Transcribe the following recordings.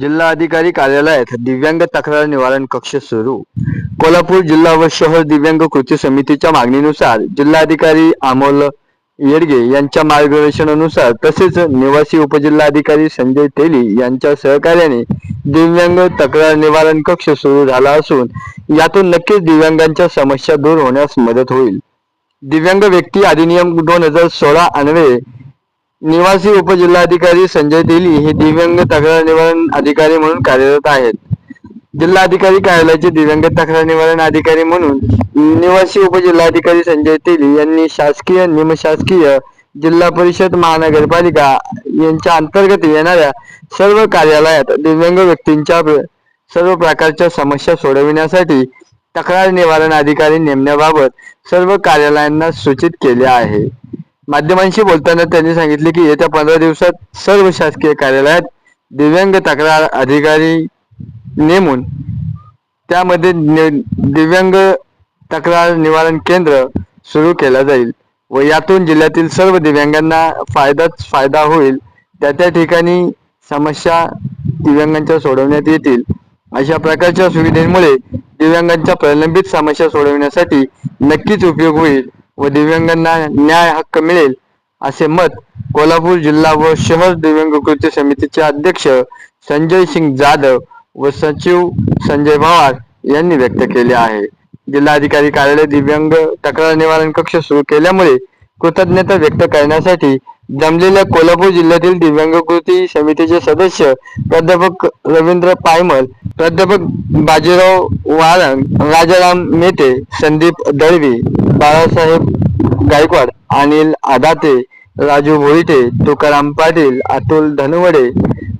जिल्हा अधिकारी कार्यालयात दिव्यांग तक्रार निवारण कक्ष सुरू. कोल्हापूर जिल्हा व शहर दिव्यांग कृती समितीच्या मागणीनुसार जिल्हाधिकारी अमोल येडगे यांच्या मार्गदर्शनानुसार तसेच निवासी उपजिल्हाधिकारी संजय तेली यांच्या सहकार्याने दिव्यांग तक्रार निवारण कक्ष सुरू झाला असून यातून नक्कीच दिव्यांगांच्या समस्या दूर होण्यास मदत होईल. दिव्यांग व्यक्ती अधिनियम दोन हजार सोळा अन्वये निवासी उपजिल्हाधिकारी संजय तेली हे दिव्यांग तक्रार निवारण अधिकारी म्हणून कार्यरत आहेत. जिल्हाधिकारी कार्यालयाचे दिव्यांग तक्रार निवारण अधिकारी म्हणून निवासी उपजिल्हाधिकारी संजय तेली यांनी शासकीय निमशासकीय जिल्हा परिषद महानगरपालिका यांच्या अंतर्गत येणाऱ्या सर्व कार्यालयात दिव्यांग व्यक्तींच्या सर्व प्रकारच्या समस्या सोडविण्यासाठी तक्रार निवारण अधिकारी नेमण्याबाबत सर्व कार्यालयांना सूचित केले आहे. माध्यमांशी बोलताना त्यांनी सांगितले की येत्या पंधरा दिवसात सर्व शासकीय कार्यालयात दिव्यांग तक्रार अधिकारी नेमून त्यामध्ये ने दिव्यांग तक्रार निवारण केंद्र सुरू केला जाईल व यातून जिल्ह्यातील सर्व दिव्यांगांना फायदाच फायदा होईल. त्या त्या ठिकाणी समस्या दिव्यांगांच्या सोडवण्यात येतील. अशा प्रकारच्या सुविधेमुळे दिव्यांगांच्या प्रलंबित समस्या सोडवण्यासाठी नक्कीच उपयोग होईल. व दिव्यांगांना न्याय हक्क मिळेल असे मत कोल्हापूर जिल्हा व शहर दिव्यांग कृती समितीचे अध्यक्ष संजय सिंग जाधव व सचिव संजय पवार यांनी व्यक्त केले आहे. जिल्हाधिकारी कार्यालय दिव्यांग तक्रार निवारण कक्ष सुरू केल्यामुळे कृतज्ञता व्यक्त करण्यासाठी जमलेल्या कोल्हापूर जिल्ह्यातील दिव्यांग कृती समितीचे सदस्य प्राध्यापक रवींद्र पायमल प्राध्यापक बाजीराव वारंग राजाराम मेटे संदीप दळवी बाळासाहेब गायकवाड अनिल आदाते राजू भोईटे तुकाराम पाटील अतुल धनवडे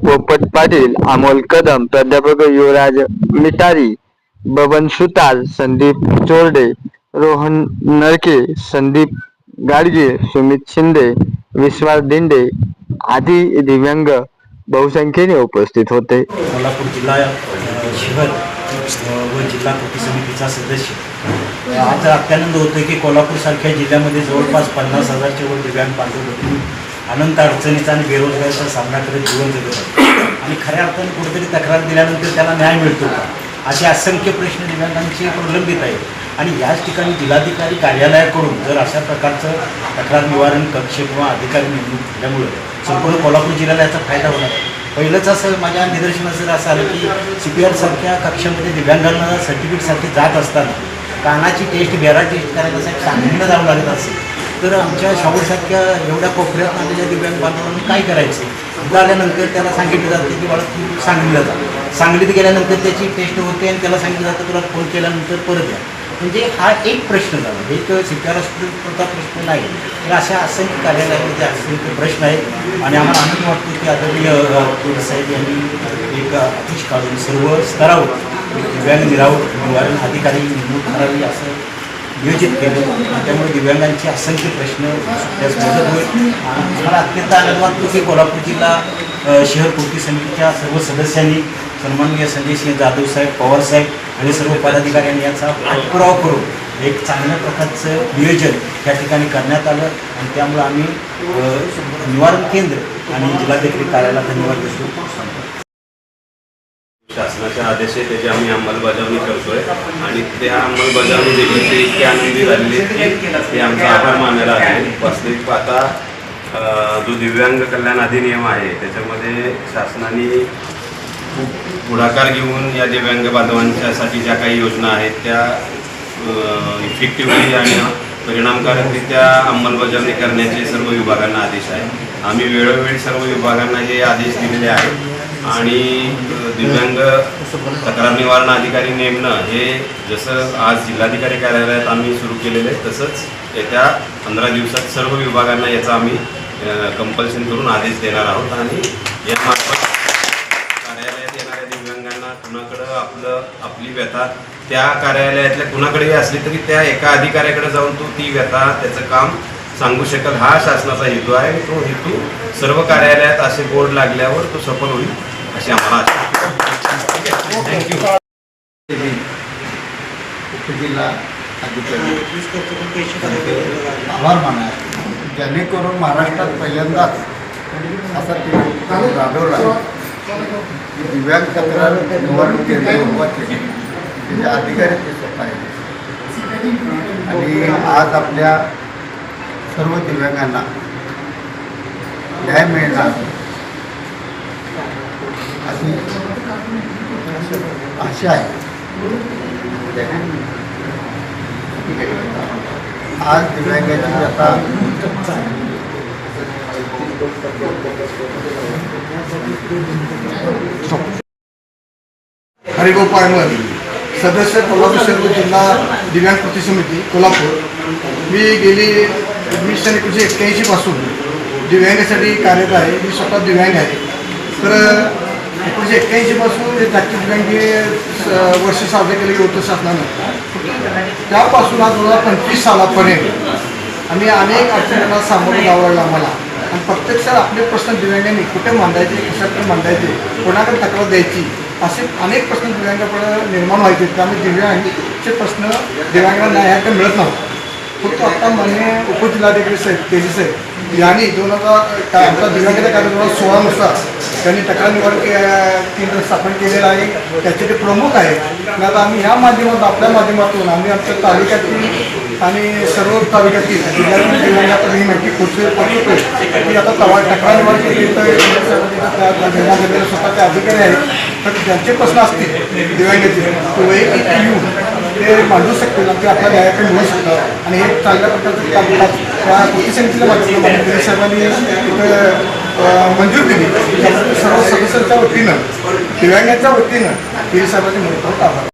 पोपट पाटील अमोल कदम प्राध्यापक युवराज मिटारी बबन सुतार संदीप चोरडे रोहन नरके संदीप गाडगे सुमित शिंदे विश्वास दिंडे आदी दिव्यांग बहुसंख्येने उपस्थित होते. कोल्हापूर जिल्हा शहर व जिल्हा कृती समितीचा सदस्य. आज अत्यानंद होतो की कोल्हापूरसारख्या जिल्ह्यामध्ये जवळपास पन्नास हजारचे वर दिव्यांग बांधव होते. अनंत अडचणीचा आणि बेरोजगारीचा सामना करत जीवन जगत आणि खऱ्या अर्थाने कुठेतरी तक्रार दिल्यानंतर त्याला न्याय मिळतो का? असे असंख्य प्रश्न दिव्यांगांचे प्रलंबित आहेत. आणि याच ठिकाणी जिल्हाधिकारी कार्यालयाकडून जर अशा प्रकारचं तक्रार निवारण कक्ष किंवा अधिकारी नेमणूक झाल्यामुळं संपूर्ण कोल्हापूर जिल्ह्याला याचा फायदा होणार पहिलंच असं माझ्या निदर्शनास जर असं आलं की सी पी आरसारख्या कक्षामध्ये दिव्यांगांना सर्टिफिकेटसाठी जात असताना कानाची टेस्ट बेरा टेस्ट करायसाठी सांगलीला जावं लागत असेल तर आमच्या शाहूसारख्या एवढ्या कोपऱ्यात आलेल्या दिव्यांग बांधवांनी काय करायचं? इथं आल्यानंतर त्याला सांगितलं जाते की बाळा तू सांगलीला जा. सांगलीत गेल्यानंतर त्याची टेस्ट होते आणि त्याला सांगितलं जातं तुला फोन केल्यानंतर परत या. म्हणजे हा एक प्रश्न झाला. एक हॉस्पिटलचा प्रश्न नाही. तर अशा असंख्य कार्यालयामध्ये असंख्य प्रश्न आहेत. आणि आम्हाला आनंद वाटतो की आदरणीय साहेब यांनी एक आदेश काढून सर्व स्तरावर म्हणजे दिव्यांग निराव निवारण अधिकारी नेमणूक करावी असं नियोजित केलं. आणि त्यामुळे दिव्यांगांचे असंख्य प्रश्न त्यास मदत होईल. मला अत्यंत आनंद वाटतो की कोल्हापूर जिल्हा शहर कृती समितीच्या सर्व सदस्यांनी सन्माननीय संजय सिंह जाधव साहेब पवार साहेब आणि सर्व पदाधिकाऱ्यांनी याचा पाठपुरावा करून एक चांगल्या प्रकारचं नियोजन या ठिकाणी करण्यात आलं. आणि त्यामुळे आम्ही निवारण केंद्र आणि जिल्हाधिकारी कार्यालयाला धन्यवाद देतो. शासनाच्या आदेश आहे त्याची आम्ही अंमलबजावणी करतोय. आणि त्या अंमलबजावणी देखील ते इतके आनंदी झालेले आहेत की ते आमचा आभार मानायला आहे. वास्तविक पाहता जो दिव्यांग कल्याण अधिनियम आहे त्याच्यामध्ये शासनाने खूप पुढाकार घेऊन या दिव्यांग बांधवांच्यासाठी ज्या काही योजना आहेत त्या इफेक्टिव्हली आणि परिणामकारकरित्या अंमलबजावणी करण्याचे सर्व विभागांना आदेश आहे आम्ही वेळोवेळी सर्व विभागांना हे आदेश दिलेले आहेत. आणि दिव्यांग तक्रार निवारण अधिकारी नेमणं हे जसं आज जिल्हाधिकारी कार्यालयात आम्ही सुरू केलेलं आहे तसंच येत्या पंधरा दिवसात सर्व विभागांना याचा आम्ही कंपल्शन करून आदेश देणार आहोत. आणि यामार्फत कार्यालयात येणाऱ्या दिव्यांगांना कुणाकडं आपलं आपली व्यथा त्या कार्यालयातल्या कुणाकडेही असली तरी त्या एका अधिकाऱ्याकडे जाऊन तो ती व्यथा त्याचं काम सांगू शकल. हा शासनाचा हेतू आहे. तो हेतू सर्व कार्यालयात असे बोर्ड लागल्यावर तो सफल होईल. अशी आम्हाला आशा थँक्यू आभार मानाय जेणेकरून महाराष्ट्रात पहिल्यांदाच असा ते राबवला दिव्यांग तक्रार निवारण केंद्र उभारले त्याचे अधिकारी ते स्वतः आहेत आणि आज आपल्या सर्व दिव्यांगांना न्याय मिळणार. अशी आशा आहे आज दिव्यांगाची आता हरिभाऊ पायमल सदस्य कोल्हापूर सर्व जिल्हा दिव्यांग कृती समिती कोल्हापूर. मी गेली वीस एकोणीसशे एक्क्याऐंशीपासून दिव्यांगासाठी कार्यरत आहे. मी स्वतः दिव्यांग आहे. तर म्हणजे एकोणीसशे एक्क्याऐंशी पासून जे म्हणजे जागतिक दिव्यांगी वर्ष साजरे केले होतं शासनानं. त्यापासून आज दोन हजार पंचवीस सालापर्यंत आम्ही अनेक अडचणींना सामोरं जावं लागलं आम्हाला. आणि प्रत्यक्षात आपले प्रश्न दिव्यांगांनी कुठे मांडायचे कशाकडे मांडायचे कोणाकडे तक्रार द्यायची असे अनेक प्रश्न दिव्यांगाकडे निर्माण व्हायचे त्यामुळे दिव्यांगचे प्रश्न दिव्यांगांना न्यायाकडे मिळत नव्हतं. फक्त आत्ता मान्य उपजिल्हाधिकारी साहेब तेजी साहेब यांनी दोन हजार का आमचा दिव्यांगाच्या कायदा दोन हजार सोळानुसार त्यांनी तक्रार निवारण के- केंद्र स्थापन केलेलं आहे त्याचे ते प्रमुख आहेत आणि आता आम्ही ह्या माध्यमातून आपल्या माध्यमातून आम्ही आमच्या तालुक्यातील आणि सर्व तालुक्यातील जिल्ह्यातील दिव्यांगाकडे ही माहिती पोहोचवे पोहोचवतो की आता तवा तक्रार निवारण केंद्र स्वतःचे अधिकारी आहेत तर ज्यांचे प्रश्न असतील दिव्यांगाचे तो वैयक्तिक यू ते मांडू शकतील ना ते आपल्या गायकडे मिळू शकतं आणि हे चांगल्या प्रकारचं कामकाज त्या कृती समितीला माध्यमातून साहेबांनी इथं मंजूर दिली सर्व सदस्यांच्या वतीनं दिव्यांगांच्या वतीनं दिलीप साहेबांनी म्हणतो आभार.